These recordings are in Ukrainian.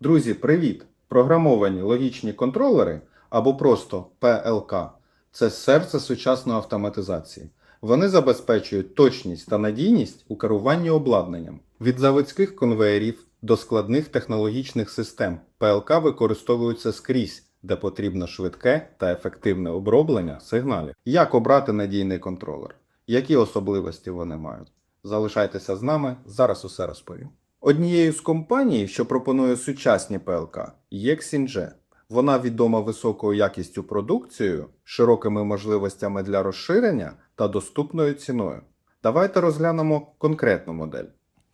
Друзі, привіт! Програмовані логічні контролери або просто ПЛК це серце сучасної автоматизації. Вони забезпечують точність та надійність у керуванні обладнанням. Від заводських конвеєрів до складних технологічних систем ПЛК використовуються скрізь, де потрібно швидке та ефективне оброблення сигналів. Як обрати надійний контролер? Які особливості вони мають? Залишайтеся з нами, зараз усе розповім. Однією з компаній, що пропонує сучасні ПЛК, є Xinje. Вона відома високою якістю продукцією, широкими можливостями для розширення та доступною ціною. Давайте розглянемо конкретну модель.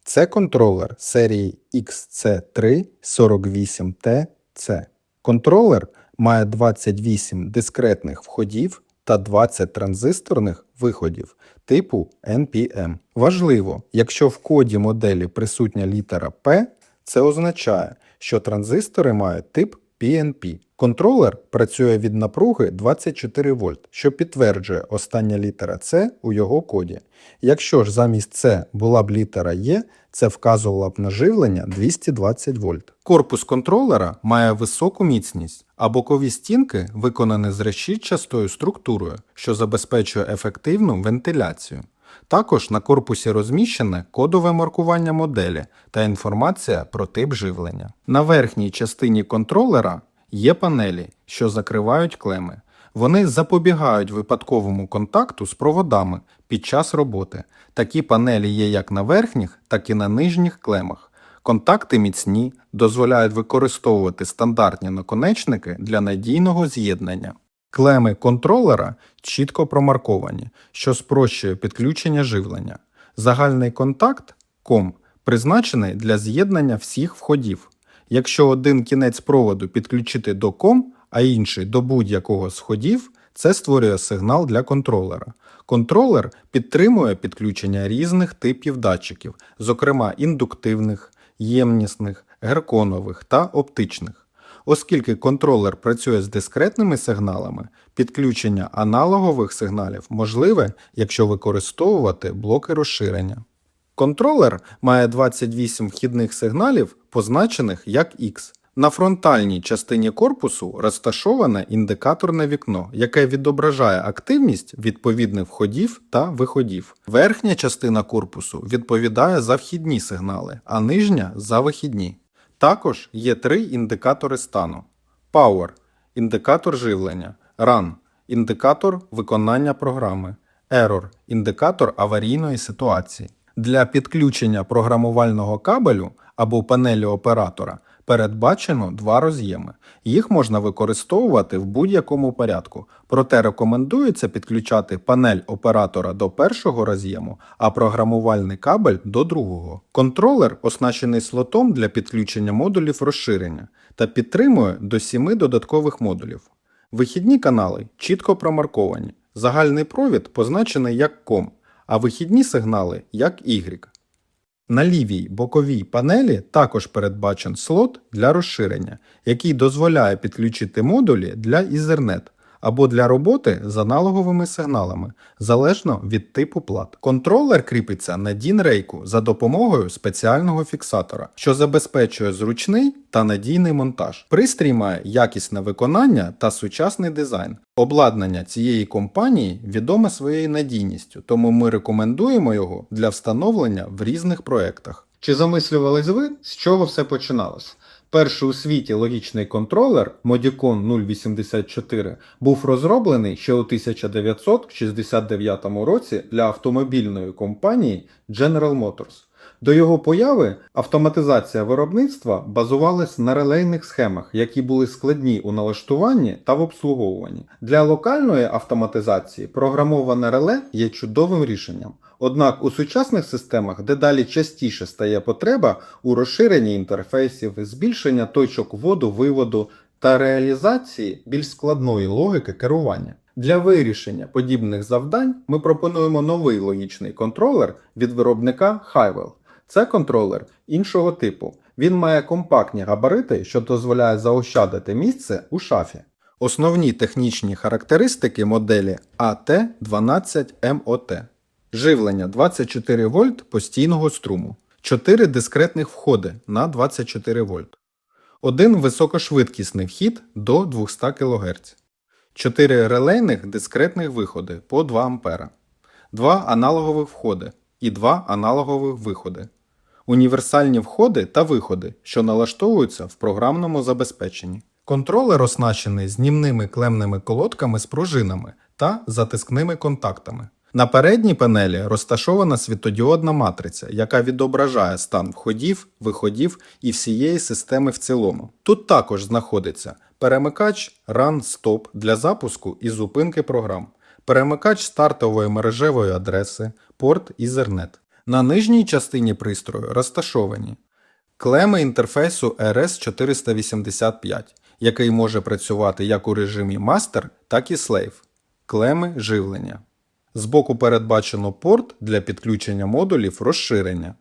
Це контролер серії XC348TC. Контролер має 28 дискретних входів та 20 транзисторних виходів типу NPM. Важливо, якщо в коді моделі присутня літера P, це означає, що транзистори мають тип PNP. Контролер працює від напруги 24 вольт, що підтверджує остання літера C у його коді. Якщо ж замість C була б літера E, це вказувало б на живлення 220 вольт. Корпус контролера має високу міцність, а бокові стінки виконані з решітчастою структурою, що забезпечує ефективну вентиляцію. Також на корпусі розміщене кодове маркування моделі та інформація про тип живлення. На верхній частині контролера є панелі, що закривають клеми. Вони запобігають випадковому контакту з проводами під час роботи. Такі панелі є як на верхніх, так і на нижніх клемах. Контакти міцні, дозволяють використовувати стандартні наконечники для надійного з'єднання. Клеми контролера чітко промарковані, що спрощує підключення живлення. Загальний контакт ком призначений для з'єднання всіх входів. Якщо один кінець проводу підключити до ком, а інший до будь-якого з це створює сигнал для контролера. Контролер підтримує підключення різних типів датчиків, зокрема індуктивних, ємнісних, герконових та оптичних. Оскільки контролер працює з дискретними сигналами, підключення аналогових сигналів можливе, якщо використовувати блоки розширення. Контролер має 28 вхідних сигналів, позначених як X. На фронтальній частині корпусу розташоване індикаторне вікно, яке відображає активність відповідних входів та виходів. Верхня частина корпусу відповідає за вхідні сигнали, а нижня за вихідні. Також є три індикатори стану: Power індикатор живлення, Run індикатор виконання програми, Error індикатор аварійної ситуації. Для підключення програмувального кабелю або панелі оператора передбачено два роз'єми. Їх можна використовувати в будь-якому порядку, проте рекомендується підключати панель оператора до першого роз'єму, а програмувальний кабель до другого. Контролер оснащений слотом для підключення модулів розширення та підтримує до 7 додаткових модулів. Вихідні канали чітко промарковані. Загальний провід позначений як COM, а вихідні сигнали як Y. На лівій боковій панелі також передбачен слот для розширення, який дозволяє підключити модулі для Ethernet або для роботи з аналоговими сигналами, залежно від типу плат. Контролер кріпиться на DIN-рейку за допомогою спеціального фіксатора, що забезпечує зручний та надійний монтаж. Пристрій має якісне виконання та сучасний дизайн. Обладнання цієї компанії відоме своєю надійністю, тому ми рекомендуємо його для встановлення в різних проєктах. Чи замислювались ви, з чого все починалось? Перший у світі логічний контролер Modicon 084 був розроблений ще у 1969 році для автомобільної компанії General Motors. До його появи автоматизація виробництва базувалась на релейних схемах, які були складні у налаштуванні та в обслуговуванні. Для локальної автоматизації програмоване реле є чудовим рішенням. Однак у сучасних системах дедалі частіше стає потреба у розширенні інтерфейсів, збільшення точок вводу-виводу та реалізації більш складної логіки керування. Для вирішення подібних завдань ми пропонуємо новий логічний контролер від виробника Highwell. Це контролер іншого типу. Він має компактні габарити, що дозволяє заощадити місце у шафі. Основні технічні характеристики моделі AT12MOT. Живлення 24 вольт постійного струму, 4 дискретних входи на 24 вольт. один високошвидкісний вхід до 200 кГц, 4 релейних дискретних виходи по 2 А, 2 аналогових входи і 2 аналогових виходи, універсальні входи та виходи, що налаштовуються в програмному забезпеченні. Контролер оснащений знімними клемними колодками з пружинами та затискними контактами. На передній панелі розташована світодіодна матриця, яка відображає стан входів, виходів і всієї системи в цілому. Тут також знаходиться перемикач Run-Stop для запуску і зупинки програм, перемикач стартової мережевої адреси, порт Ethernet. На нижній частині пристрою розташовані клеми інтерфейсу RS485, який може працювати як у режимі Master, так і Slave, клеми живлення. Збоку передбачено порт для підключення модулів розширення.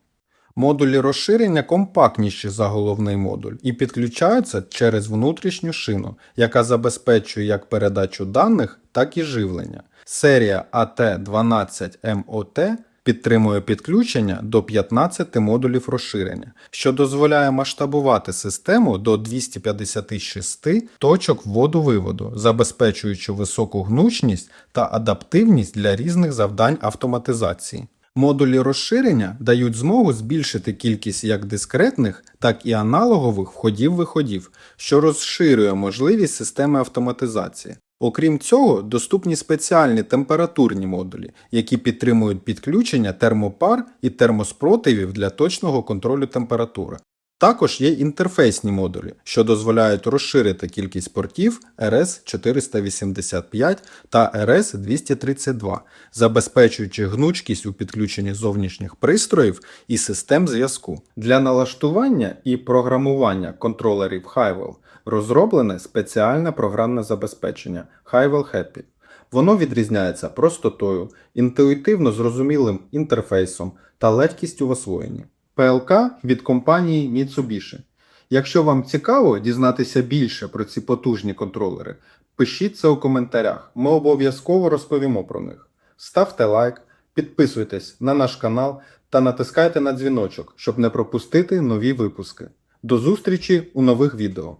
Модулі розширення компактніші за головний модуль і підключаються через внутрішню шину, яка забезпечує як передачу даних, так і живлення. Серія AT12MOT підтримує підключення до 15 модулів розширення, що дозволяє масштабувати систему до 256 точок вводу-виводу, забезпечуючи високу гнучність та адаптивність для різних завдань автоматизації. Модулі розширення дають змогу збільшити кількість як дискретних, так і аналогових входів-виходів, що розширює можливість системи автоматизації. Окрім цього, доступні спеціальні температурні модулі, які підтримують підключення термопар і термоспротивів для точного контролю температури. Також є інтерфейсні модулі, що дозволяють розширити кількість портів RS485 та RS232, забезпечуючи гнучкість у підключенні зовнішніх пристроїв і систем зв'язку. Для налаштування і програмування контролерів Highwell розроблене спеціальне програмне забезпечення Highwell Happy. Воно відрізняється простотою, інтуїтивно зрозумілим інтерфейсом та легкістю в освоєнні. ПЛК від компанії Mitsubishi. Якщо вам цікаво дізнатися більше про ці потужні контролери, пишіть це у коментарях. Ми обов'язково розповімо про них. Ставте лайк, підписуйтесь на наш канал та натискайте на дзвіночок, щоб не пропустити нові випуски. До зустрічі у нових відео.